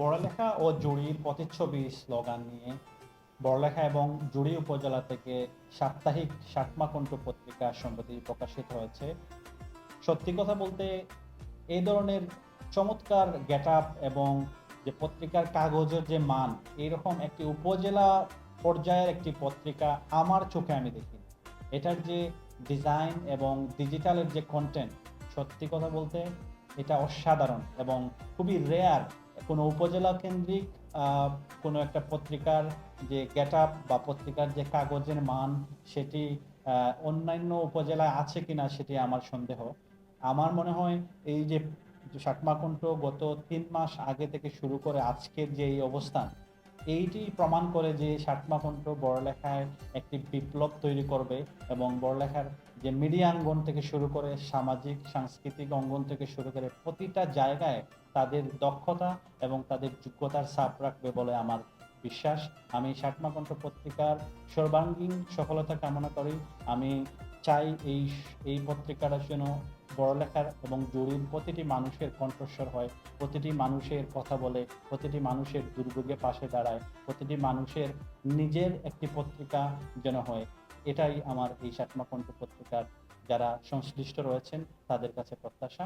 বড়লেখা ও জুড়ির প্রতিচ্ছবি স্লোগান নিয়ে বড়লেখা এবং জুড়ি উপজেলা থেকে সাপ্তাহিক সাতমাকণ্ঠ পত্রিকা সম্প্রতি প্রকাশিত হয়েছে। সত্যি কথা বলতে, এই ধরনের চমৎকার গেট এবং যে পত্রিকার কাগজের যে মান এইরকম একটি উপজেলা পর্যায়ের একটি পত্রিকা আমার চোখে আমি দেখি এটার যে ডিজাইন এবং ডিজিটালের যে কন্টেন্ট সত্যি কথা বলতে এটা অসাধারণ এবং খুবই রেয়ার কোনো উপজেলা কেন্দ্রিক কোনো একটা পত্রিকার যে গেট বা পত্রিকার যে কাগজের মান, সেটি অন্যান্য উপজেলায় আছে কি না সেটি আমার সন্দেহ। আমার মনে হয় এই যে সাতমাকণ্ঠ গত তিন মাস আগে থেকে শুরু করে আজকের যে এই অবস্থান এইটি প্রমাণ করে যে সাতমাকণ্ঠ বড়লেখায় একটি বিপ্লব তৈরি করবে এবং বড়লেখার যে মিডিয়া অঙ্গন থেকে শুরু করে সামাজিক, সাংস্কৃতিক অঙ্গন থেকে শুরু করে প্রতিটা জায়গায় তাদের দক্ষতা এবং তাদের যোগ্যতার ছাপ রাখবে বলে আমার বিশ্বাস। আমি সাতমাকণ্ঠ পত্রিকার সর্বাঙ্গীন সফলতা কামনা করি। আমি চাই এই এই পত্রিকাটা যেন বড়লেখার এবং জরুরি প্রতিটি মানুষের কণ্ঠস্বর হয়, প্রতিটি মানুষের কথা বলে, প্রতিটি মানুষের দুর্ভোগে পাশে দাঁড়ায়, প্রতিটি মানুষের নিজের একটি পত্রিকা যেন হয়। এটাই আমার এই সাতমা কণ্ঠ পত্রিকার যারা সংশ্লিষ্ট রয়েছেন তাদের কাছে প্রত্যাশা।